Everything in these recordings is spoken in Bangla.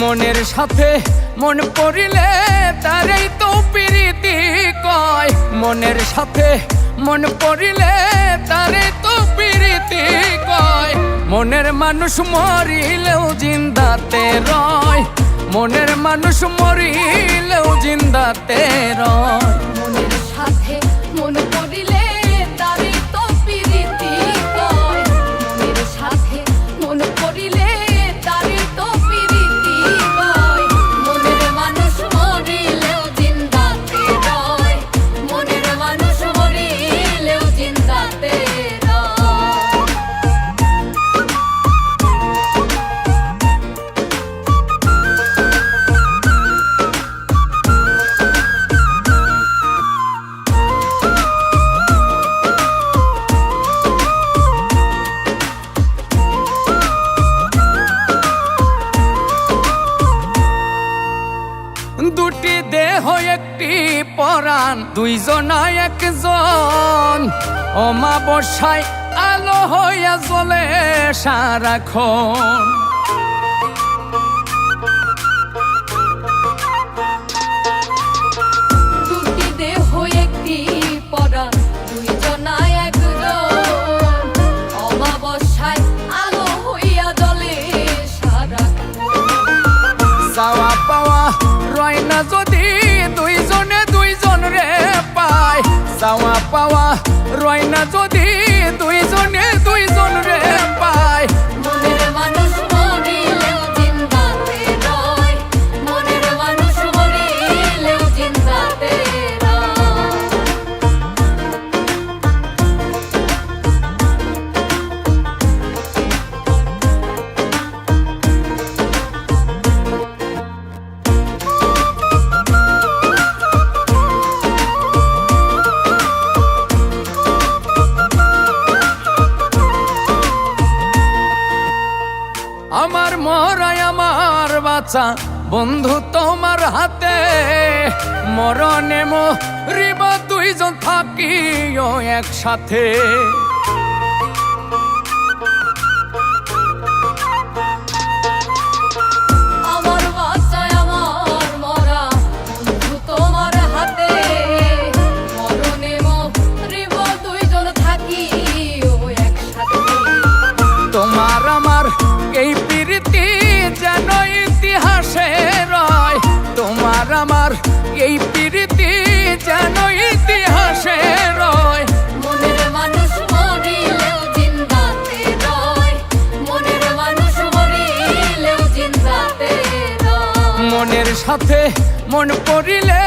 মনের সাথে মন পড়িলে তারই তো প্রীতি কয়। মনের সাথে মন পড়িলে তারে তো প্রীতি কয়। মনের মানুষ মরিলেও জিন্দাতে রয়। মনের মানুষ মরিলেও জিন্দাতে একটি পরাণ দুইজনা একজন। অমাবস্যায় আলো হইয়া জ্বলে সারাক্ষণ। রয় না বাচ্চা বন্ধু তোমার হাতে। মরণে মরিব দুইজন থাকিও একসাথে। এই প্রীতি যেন ইতিহাসে রয়। মনের মানুষ মরিলেও জিন্দাতে রয়। মনের মানুষ মরিলেও জিন্দাতে মনের সাথে মন পড়িলে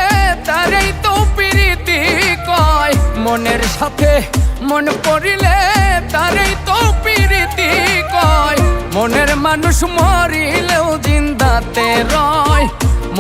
তারই তো প্রীতি কয়। মনের সাথে মন পড়িলে তারই তো প্রীতি কয়। মনের মানুষ মরিলেও জিন্দাতে রয়।